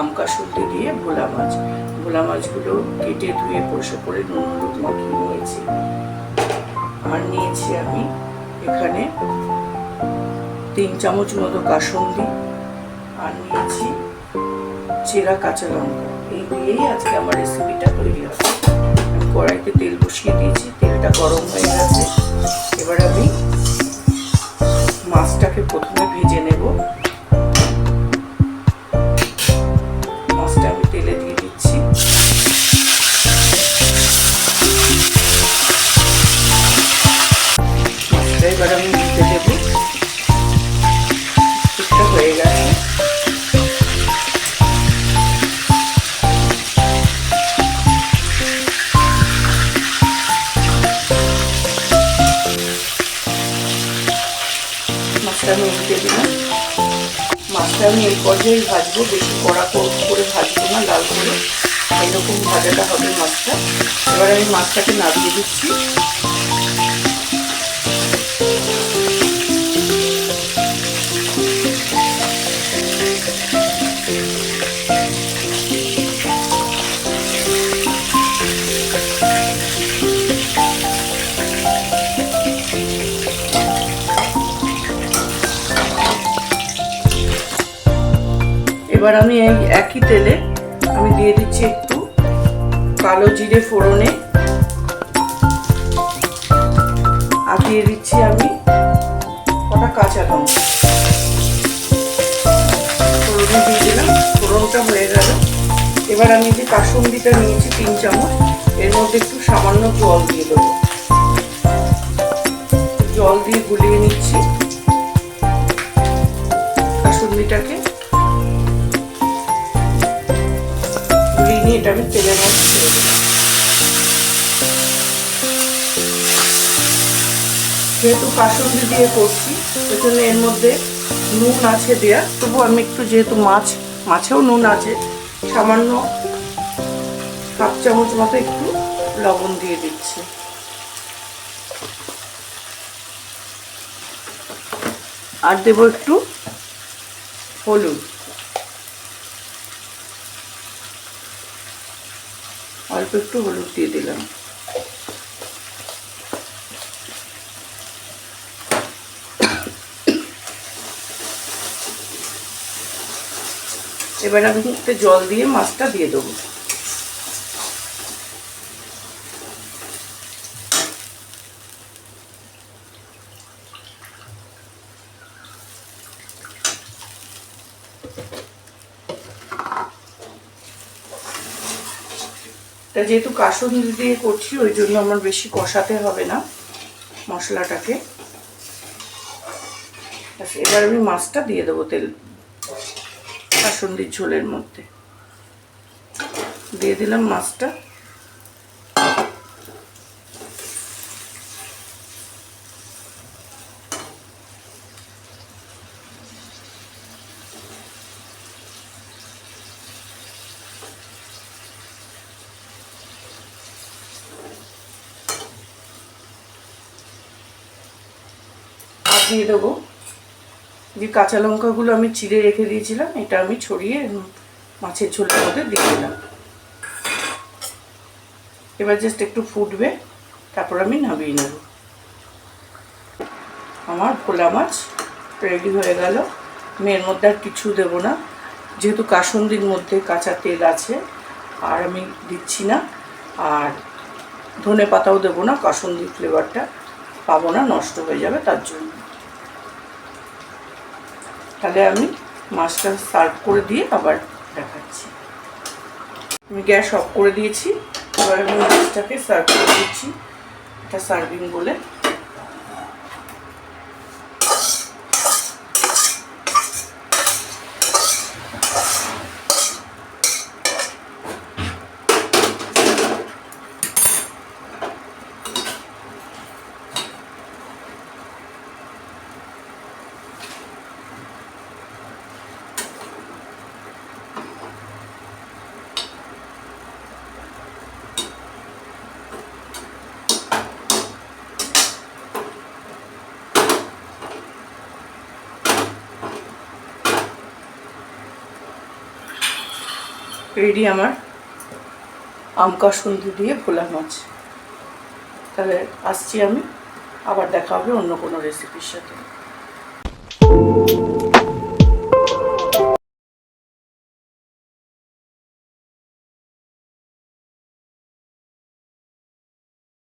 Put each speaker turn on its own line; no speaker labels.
আমকা সর্দি দিয়ে ভোলা মাছ। ভোলা মাছগুলো কেটে ধুয়ে পরিষ্কার করে নুন হলুদ মাখিয়ে নিয়েছি। আর নিয়েছি আমি এখানে তিন চামচ মতো কাসন্দি। আর নিয়েছি চেরা কাঁচা লঙ্কা। এই দিয়েই আজকে আমার রেসিপিটা তৈরি হবে। কড়াইতে তেল বসিয়ে দিয়েছি। তেলটা গরম হয়ে গেছে। মাছটা আমি উল্টে দিলাম। মাছটা আমি এই পর্যায়ে ভাজবো, বেশি কড়া কর- ভাজবো না, লাল করে। এরকম ভাজাটা হবে মাছটা। এবার আমি মাছটাকে নাড়িয়ে দিচ্ছি। এবার আমি এই একই তেলে আমি দিয়ে দিচ্ছি একটু কালো জিরে ফোড়নে। আর দিয়ে দিচ্ছি আমি কটা কাঁচা লঙ্কা। ফোড়নে দিয়ে দিলাম, ফোড়নটা হয়ে গেল। এবার আমি যে কাসুন্দিটা নিয়েছি তিন চামচ, এর মধ্যে একটু সামান্য জল দিয়ে দেবো। জল দিয়ে গুলিয়ে নিচ্ছি। আমি তেলের মধ্যে ছেড়ে দেবো যেহেতু কাসুন্দি দিয়ে করছি ওই জন্য এর মধ্যে নুন আছে দেয়া। তবু আমি একটু যেহেতু মাছ, মাছেও নুন আছে, সামান্য হাফ চামচ মতো একটু লবণ দিয়ে দিচ্ছি। আর দেবো একটু হলুদ। অল্প একটু হলুদ দিয়ে দিলাম। এবার আমি একটু জল দিয়ে মাছটা দিয়ে দেবো। তা যেহেতু কাসুন্দি দিয়ে করছি, ওই জন্য আমার বেশি কষাতে হবে না মশলাটাকে। এবার আমি মাছটা দিয়ে দেবো তেল কাসুন্দির ঝোলের মধ্যে। দিয়ে দিলাম মাছটা। দিয়ে দেবো। যে কাঁচা লঙ্কাগুলো আমি চিড়ে রেখে দিয়েছিলাম, এটা আমি ছড়িয়ে মাছের ঝোলের মধ্যে দিয়ে দিলাম। এবার জাস্ট একটু ফুটবে, তারপর আমি নামিয়ে নেব। আমার ভোলা মাছ রেডি হয়ে গেল। মেয়ের মধ্যে আর কিছু দেবো না। যেহেতু কাসন্দির মধ্যে কাঁচা তেল আছে, আর আমি দিচ্ছি না। আর ধনে পাতাও দেবো না, কাসন্দির ফ্লেভারটা পাবো না, নষ্ট হয়ে যাবে, তার জন্য। তাহলে আমি মাছটা সার্ভ করে দিয়ে আবার দেখাচ্ছি। আমি গ্যাস অফ করে দিয়েছি, এবার আমি মাছটাকে সার্ভ করে দিচ্ছি, এটা সার্ভিং বলে। রেডি আমার। আমকা সন্ধু দিয়ে ভোলা মাছ। তাহলে আসছি আমি, আবার দেখা হবে অন্য কোনো রেসিপির সাথে।